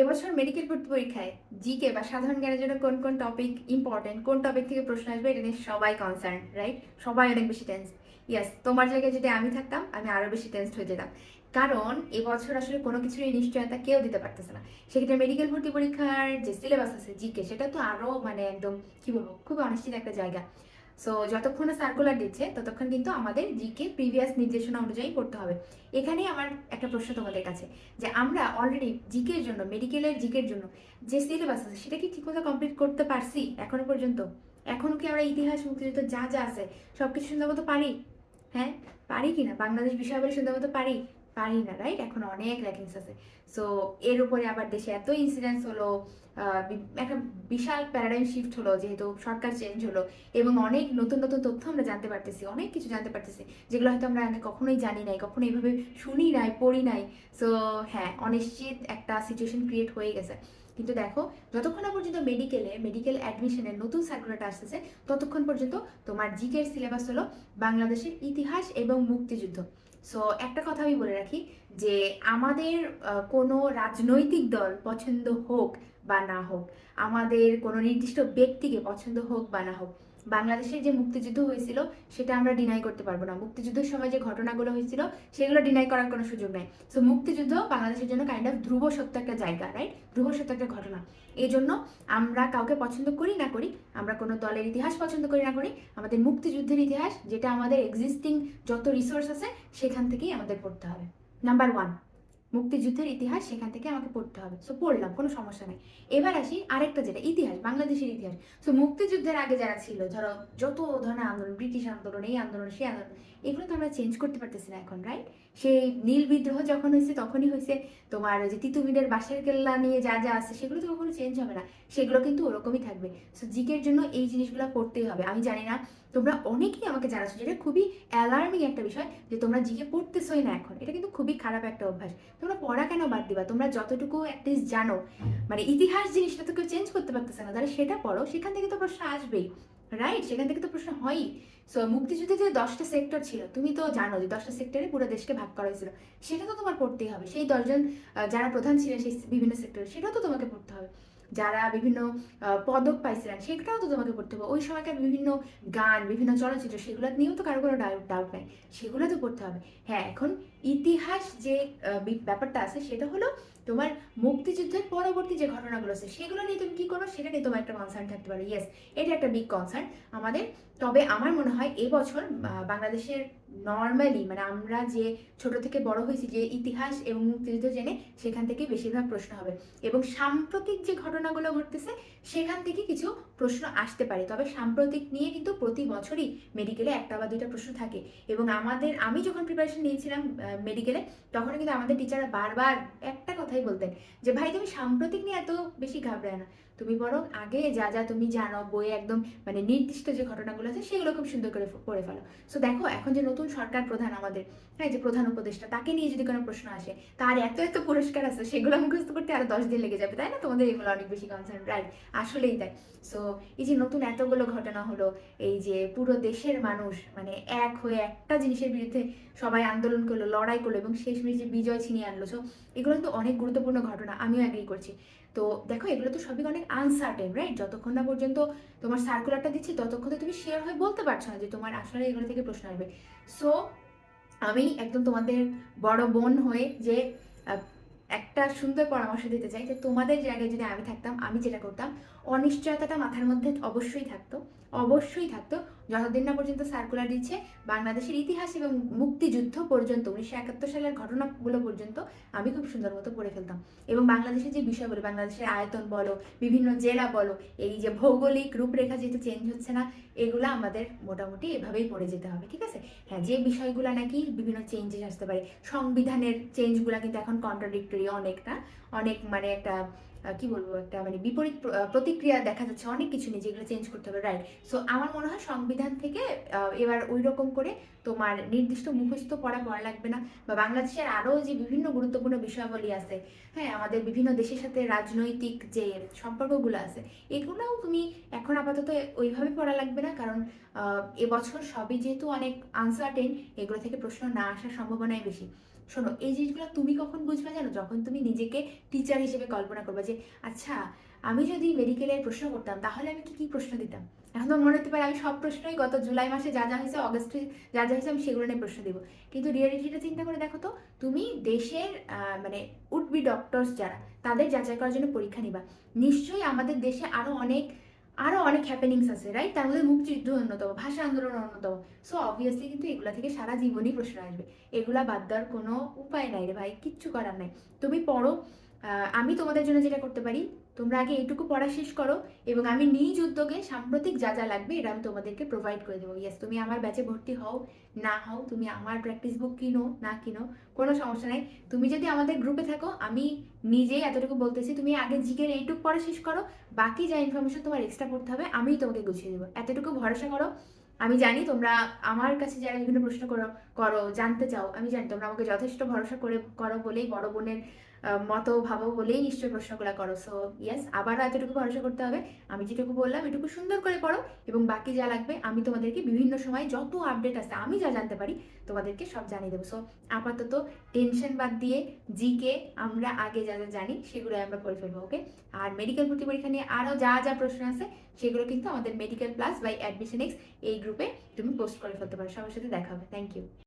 এবছর মেডিকেল পরীক্ষায় জিকে বা সাধারণ জ্ঞানের জন্য কোন কোন টপিক ইম্পর্টেন্ট কোন টপিক থেকে প্রশ্ন আসবে, এটা নিয়ে সবাই কনসার্ন রাইট সবাই অনেক বেশি টেন্স ইয়াস তোমার জায়গায় যদি আমি থাকতাম, আমি আরও বেশি টেন্সড হয়ে যেতাম। কারণ এবছর আসলে কোনো কিছুরই নিশ্চয়তা কেউ দিতে পারতেছে না। সেক্ষেত্রে মেডিকেল ভর্তি পরীক্ষার যে সিলেবাস আছে জিকে সেটা তো আরও মানে একদম, কি বলব, খুব অনিশ্চিত একটা জায়গা। সো যতক্ষণ সার্কুলার দিচ্ছে, ততক্ষণ কিন্তু আমাদের জিকে প্রিভিয়াস নির্দেশনা অনুযায়ী করতে হবে। এখানেই আমার একটা প্রশ্ন তোমাদের কাছে, যে আমরা অলরেডি জিকের জন্য মেডিকেলের জিকের জন্য যে সিলেবাস আছে, সেটা কি ঠিকমতো কমপ্লিট করতে পারছি এখনও পর্যন্ত? এখনও কি আমরা ইতিহাস, মুক্তিযুদ্ধ যা যা আছে সব কিছু সুন্দর মতো পারি? হ্যাঁ? পারি কি না বাংলাদেশ বিষয়াবলী সুন্দর মতো পারি? পারি না রাইট এখন অনেক র্যাকিংস আছে। সো এর উপরে আবার দেশে এত ইনসিডেন্স হলো একটা বিশাল প্যারাডাইম শিফট হলো, যেহেতু সরকার চেঞ্জ হলো, এবং অনেক নতুন নতুন তথ্য আমরা জানতে পারতেছি, অনেক কিছু জানতে পারতেছি, যেগুলো হয়তো আমরা আগে কখনোই জানি নাই, কখনো এইভাবে শুনি নাই, পড়ি নাই। সো হ্যাঁ অনিশ্চিত একটা সিচুয়েশন ক্রিয়েট হয়ে গেছে। কিন্তু দেখো, যতক্ষণ পর্যন্ত মেডিকেলে মেডিকেল অ্যাডমিশনের নতুন সার্কুলারটা আসতেছে, ততক্ষণ পর্যন্ত তোমার জিকের সিলেবাস হলো বাংলাদেশের ইতিহাস এবং মুক্তিযুদ্ধ। সো একটা কথা আমি বলে রাখি যে আমাদের কোনো রাজনৈতিক দল পছন্দ হোক বা না হোক, আমাদের কোনো নির্দিষ্ট ব্যক্তিকে পছন্দ হোক বা না হোক বাংলাদেশের যে মুক্তিযুদ্ধ হয়েছিল, সেটা আমরা ডিনাই করতে পারব না। মুক্তিযুদ্ধের সময় যে ঘটনাগুলো হয়েছিল, সেগুলো ডিনাই করার কোনো সুযোগ নেই। সো মুক্তিযুদ্ধ বাংলাদেশের জন্য কাইন্ড অফ ধ্রুব সত্য একটা জায়গা রাইট ধ্রুব সত্য একটা ঘটনা। এই জন্য আমরা কাউকে পছন্দ করি না করি, আমরা কোনো দলের ইতিহাস পছন্দ করি না করি, আমাদের মুক্তিযুদ্ধের ইতিহাস, যেটা আমাদের এক্সিস্টিং যত রিসোর্স আছে, সেখান থেকেই আমাদের পড়তে হবে। নাম্বার ওয়ান মুক্তিযুদ্ধের ইতিহাস সেখান থেকে আমাকে পড়তে হবে। সো পড়লাম, কোনো সমস্যা নেই। এবার আসি আরেকটা যেটা, ইতিহাস, বাংলাদেশের ইতিহাস। সো মুক্তিযুদ্ধের আগে যারা ছিল, ধরো যত ধরনের আন্দোলন, ব্রিটিশ আন্দোলন, এই আন্দোলন, সেই আন্দোলন, এগুলো তো আমরা চেঞ্জ করতে পারতেছি না এখন রাইট সেই নীল বিদ্রোহ যখন হয়েছে, তখনই হয়েছে। তোমার যে তিতুমিরের বাঁশের কেল্লা নিয়ে যা যা আছে, সেগুলো তো কখনো চেঞ্জ হবে না। সেগুলো কিন্তু ওরকমই থাকবে। সো জিকের জন্য এই জিনিসগুলো পড়তেই হবে। আমি জানি না, তোমরা অনেকেই আমাকে জানাচ্ছ, যেটা খুবই অ্যালার্মিং একটা বিষয়, যে তোমরা জিকে পড়তেছই না এখন। এটা কিন্তু খুবই খারাপ একটা অভ্যাস। তোমরা পড়া কেন বাদ দিবা? তোমরা যতটুকু অ্যাটলিস্ট জানো। মানে ইতিহাস জিনিসটা তো কেউ চেঞ্জ করতে পারতেছে না। তাহলে সেটা পড়ো, সেখান থেকে তো প্রশ্ন আসবেই রাইট সেখান থেকে তো প্রশ্ন হয়ই। সো মুক্তিযুদ্ধে যে দশটা সেক্টর ছিল, তুমি তো জানো যে দশটা সেক্টরে পুরো দেশকে ভাগ করা হয়েছিল। সেটা তো তোমার পড়তেই হবে। সেই দশজন যারা প্রধান ছিলেন সেই বিভিন্ন সেক্টরে সেটাও তো তোমাকে পড়তে হবে। যারা বিভিন্ন পদক পাইছিলেন সেটাও তো তোমাকে পড়তে হবে। ওই সময়কার বিভিন্ন গান, বিভিন্ন চলচ্চিত্র সেগুলো নিয়েও তো কারও কোনো ডাউট ডাউট নাই। সেগুলো তো পড়তে হবে। হ্যাঁ এখন ইতিহাস যে ব্যাপারটা আছে, সেটা হলো তোমার মুক্তিযুদ্ধের পরবর্তী যে ঘটনাগুলো আছে, সেগুলো নিয়ে তুমি কি করো? সেটা নিয়ে তোমার একটা কনসার্ন থাকতে পারে। ইয়েস এটা একটা বিগ কনসার্ন আমাদের। তবে আমার মনে হয় এবছর বাংলাদেশের নর্মালি মানে আমরা যে ছোট থেকে বড় হয়েছি, যে ইতিহাস এবং মুক্তিযুদ্ধ জেনে সেখান থেকে বেশিরভাগ প্রশ্ন হবে। এবং সাম্প্রতিক যে ঘটনাগুলো ঘটতেছে, সেখান থেকে কিছু প্রশ্ন আসতে পারে। তবে সাম্প্রতিক নিয়ে কিন্তু প্রতি বছরই মেডিকেলে একটা বা দুইটা প্রশ্ন থাকে। এবং আমাদের, আমি যখন প্রিপারেশন নিয়েছিলাম মেডিকেলে তখন কিন্তু আমাদের টিচাররা বারবার একটা কথাই বলতেন যে ভাই তুমি সাম্প্রতিক নিয়ে এত বেশি ঘাবড়ায় না। তুমি বরং আগে যা যা তুমি জানো, বইয়ে একদম মানে নির্দিষ্ট যে ঘটনাগুলো আছে, সেগুলো খুব সুন্দর করে পড়ে ফেলো। সো দেখো, এখন যে নতুন সরকার প্রধান আমাদের হ্যাঁ যে প্রধান উপদেষ্টা, তাকে নিয়ে যদি কোনো প্রশ্ন আসে, তার এত এত পুরস্কার আছে, সেগুলো মুখস্থ করতে আরও দশ দিন লেগে যাবে, তাই না? তোমাদের এগুলো অনেক বেশি কনসার্ন রাইট আসলেই তাই। সো এই যে নতুন এতগুলো ঘটনা হলো, এই যে পুরো দেশের মানুষ মানে এক হয়ে একটা জিনিসের বিরুদ্ধে সবাই আন্দোলন করল, লড়াই করল এবং শেষমেশ যে বিজয় ছিনিয়ে আনলো সো এগুলো কিন্তু অনেক গুরুত্বপূর্ণ ঘটনা, আমিও অ্যাগ্রি করছি। তো দেখো, এগুলো তো সবই অনেক আনসার্টেন রাইট যতক্ষণ না পর্যন্ত তোমার সার্কুলারটা দিচ্ছে, ততক্ষণ তো তুমি শেয়ার হয়ে বলতে পারছ না যে তোমার আসলে এগুলো থেকে প্রশ্ন আসবে। সো আমি একদম তোমাদের বড় বোন হয়ে যে একটা সুন্দর পরামর্শ দিতে চাই যে তোমাদের জায়গায় যদি আমি থাকতাম, আমি যেটা করতাম, অনিশ্চয়তাটা মাথার মধ্যে অবশ্যই থাকতো অবশ্যই থাকতো। যতদিন না পর্যন্ত সার্কুলার দিচ্ছে, বাংলাদেশের ইতিহাস এবং মুক্তিযুদ্ধ পর্যন্ত, উনিশশো একাত্তর সালের ঘটনাগুলো পর্যন্ত আমি খুব সুন্দর মতো পড়ে ফেলতাম। এবং বাংলাদেশের যে বিষয়গুলো, বাংলাদেশের আয়তন বলো, বিভিন্ন জেলা বলো, এই যে ভৌগোলিক রূপরেখা যেহেতু চেঞ্জ হচ্ছে না, এগুলো আমাদের মোটামুটি এভাবেই পড়ে যেতে হবে, ঠিক আছে? হ্যাঁ যে বিষয়গুলো নাকি বিভিন্ন চেঞ্জেস আসতে পারে, সংবিধানের চেঞ্জগুলো কিন্তু এখন কন্ট্রাডিক্টরি অনেকটা, অনেক মানে একটা কি বলব একটা মানে বিপরীত প্রতিক্রিয়া দেখা যাচ্ছে অনেক কিছু নিয়ে যেগুলো চেঞ্জ করতে হবে রাইট সো আমার মনে হয় সংবিধান থেকে এবার ওই রকম করে তোমার নির্দিষ্ট মুখস্থ পড়া পড়া লাগবে না বা বাংলাদেশের আরও যে বিভিন্ন গুরুত্বপূর্ণ বিষয়াবলী আছে হ্যাঁ আমাদের বিভিন্ন দেশের সাথে রাজনৈতিক যে সম্পর্কগুলো আছে, এগুলোও তুমি এখন আপাতত ওইভাবে পড়া লাগবে না কারণ এবছর সবই যেহেতু অনেক আনসার্টেন এগুলো থেকে প্রশ্ন না আসার সম্ভাবনাই বেশি। শোনো, এই জিনিসগুলো তুমি কখন বুঝবে জানো? যখন তুমি নিজেকে টিচার হিসেবে কল্পনা করবে যে আচ্ছা আমি যদি মেডিকেলের প্রশ্ন করতাম, তাহলে আমি কি কি প্রশ্ন দিতাম? এখন তো মনে হতে পারে আমি সব প্রশ্নই গত জুলাই মাসে যা যা হয়েছে অগস্টে যা যা হয়েছে, আমি সেগুলো নিয়ে প্রশ্ন দেবো। কিন্তু রিয়ালিটিটা চিন্তা করে দেখো তো, তুমি দেশের মানে উড বি ডক্টরস যারা, তাদের যাচাই করার জন্য পরীক্ষা নিবা। নিশ্চয়ই আমাদের দেশে আরও অনেক আরও অনেক হ্যাপেনিংস আছে রাইট তার মধ্যে মুক্তিযুদ্ধ অন্যতম, ভাষা আন্দোলন অন্যতম। সো অবভিয়াসলি কিন্তু এগুলা থেকে সারা জীবনই প্রশ্ন আসবে। এগুলা বাদ দেওয়ার কোনো উপায় নাই রে ভাই, কিচ্ছু করার নাই। তুমি পড়ো আমি তোমাদের জন্য যেটা করতে পারি, তোমরা আগে এইটুকু পড়া শেষ করো এবং আমি নিজ উদ্যোগে সাম্প্রতিক যা যা লাগবে এটা আমি তোমাদেরকে প্রোভাইড করে দেবো। ইয়েস তুমি আমার ব্যাচে ভর্তি হও, না হও, তুমি আমার প্র্যাকটিস বুক কিনো, না কিনো, কোনো সমস্যা নাই। তুমি যদি আমাদের গ্রুপে থাকো, আমি নিজেই এতটুকু বলতেছি, তুমি আগে জিকের এইটুকু পড়া শেষ করো, বাকি যা ইনফরমেশন তোমার এক্সট্রা পড়তে হবে আমি তোমাকে গুছিয়ে দেবো। এতটুকু ভরসা করো। আমি জানি তোমরা আমার কাছে যারা বিভিন্ন প্রশ্ন করো করো, জানতে চাও, আমি জানি তোমরা আমাকে যথেষ্ট ভরসা করে করো বলেই বড় বোনের মতো ভাবো বলেই নিশ্চয়ই প্রশ্নগুলো করো। সো ইয়েস আবারও এতটুকু ভরসা করতে হবে, আমি যেটুকু বললাম এটুকু সুন্দর করে পড়ো এবং বাকি যা লাগবে আমি তোমাদেরকে বিভিন্ন সময় যত আপডেট আছে, আমি যা জানতে পারি তোমাদেরকে সব জানিয়ে দেবো। সো আপাতত টেনশন বাদ দিয়ে জিকে আমরা আগে যা যা জানি সেগুলো আমরা করে ফেলব ওকে আর মেডিকেল ভর্তি পরীক্ষা নিয়ে আরও যা যা প্রশ্ন আছে সেগুলো কিন্তু আমাদের medical plus by admission X এই গ্রুপে তুমি পোস্ট করে ফেলতে পারো। সবার সাথে দেখা হবে। Thank you